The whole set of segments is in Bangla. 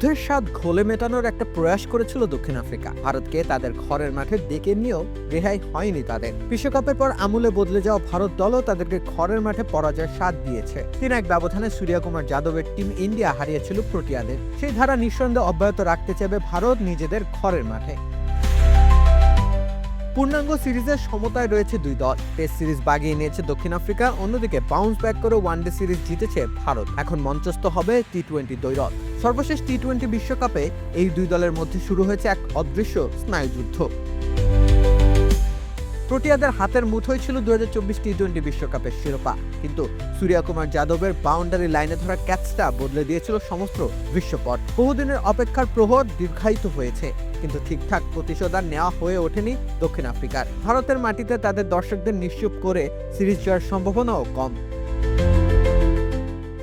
দুধের স্বাদ ঘোলে মেটানোর একটা প্রয়াস করেছিল দক্ষিণ আফ্রিকা। ভারতকে তাদের ঘরের মাঠে ডেকে নিয়েও রেহাই হয়নি তাদের। বিশ্বকাপের পর আমূলে বদলে যাওয়া ভারত দলও তাদেরকে ঘরের মাঠে পরাজয়ের স্বাদ দিয়েছে। তিন এক ব্যবধানে সূর্যকুমার যাদবের টিম ইন্ডিয়া হারিয়েছিল প্রোটিয়াদের। সেই ধারা নিঃসন্দেহে অব্যাহত রাখতে চাইবে ভারত নিজেদের ঘরের মাঠে। পূর্ণাঙ্গ সিরিজের সমতায় রয়েছে দুই দল। টেস্ট সিরিজ বাগিয়ে নিয়েছে দক্ষিণ আফ্রিকা, অন্যদিকে বাউন্স ব্যাক করে ওয়ানডে সিরিজ জিতেছে ভারত। এখন মঞ্চস্থ হবে টি টোয়েন্টি দৈরথ সর্বশেষ টি টোয়েন্টি বিশ্বকাপে এই দুই দলের মধ্যে শুরু হয়েছে এক অদৃশ্য স্নায়ুযুদ্ধ। প্রোটিয়াদের হাতের মুঠোয় ছিল দু হাজার চব্বিশ টি টোয়েন্টি বিশ্বকাপের শিরোপা। কিন্তু সূর্যকুমার যাদবের বাউন্ডারি লাইনে ধরা ক্যাচটা বদলে দিয়েছিল সমস্ত বিশ্বপট। বহুদিনের অপেক্ষার প্রহর দীর্ঘায়িত হয়েছে, কিন্তু ঠিকঠাক প্রতিশোধ আর নেওয়া হয়ে ওঠেনি দক্ষিণ আফ্রিকার। ভারতের মাটিতে তাদের দর্শকদের নিশ্চুপ করে সিরিজ জয়ের সম্ভাবনাও কম।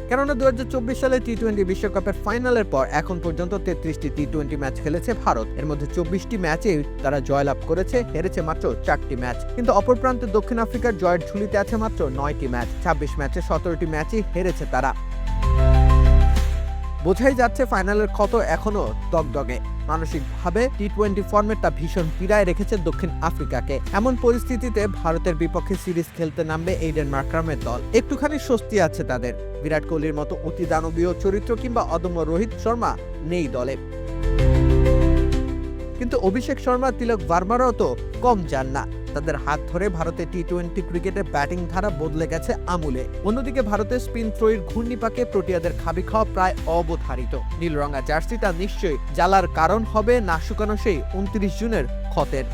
কেননা দু হাজার চব্বিশ সালে টি টোয়েন্টি বিশ্বকাপের ফাইনালের পর এখন পর্যন্ত তেত্রিশটি টি টোয়েন্টি ম্যাচ খেলেছে ভারত। এর মধ্যে চব্বিশটি ম্যাচে তারা জয়লাভ করেছে, হেরেছে মাত্র চারটি ম্যাচ। কিন্তু অপর প্রান্তে দক্ষিণ আফ্রিকার জয়ের ঝুলিতে আছে মাত্র নয়টি ম্যাচ। ছাব্বিশ ম্যাচে সতেরোটি ম্যাচই হেরেছে তারা। বোঝাই যাচ্ছে ফাইনালের ক্ষত এখনও দগদগে। মানসিকভাবে টি টোয়েন্টি ফর্মেটটা ভীষণ পীড়ায় রেখেছে দক্ষিণ আফ্রিকাকে। এমন পরিস্থিতিতে ভারতের বিপক্ষে সিরিজ খেলতে নামবে এইডেন মার্ক্রামের দল। একটুখানি স্বস্তি আছে তাদের। বিরাট কোহলির মতো অতি দানবীয় চরিত্র কিংবা অদম্য রোহিত শর্মা নেই দলে। কিন্তু অভিষেক শর্মা তিলক ভার্মারও তো কম যান না। তাদের হাত ধরে ভারতে টি টোয়েন্টি ক্রিকেটের ব্যাটিং ধারা বদলে গেছে আমুলে। অন্যদিকে ভারতের স্পিন থ্রোয়ের ঘূর্ণিপাকে প্রোটিয়াদের খাবি খাওয়া প্রায় অবধারিত। নীলরঙা জার্সিটা নিশ্চয়ই জ্বালার কারণ হবে না শুকানো সেই উনত্রিশ জুনের ক্ষতের।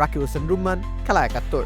রাকিব হোসেন, রুম্মান, খেলা একাত্তর।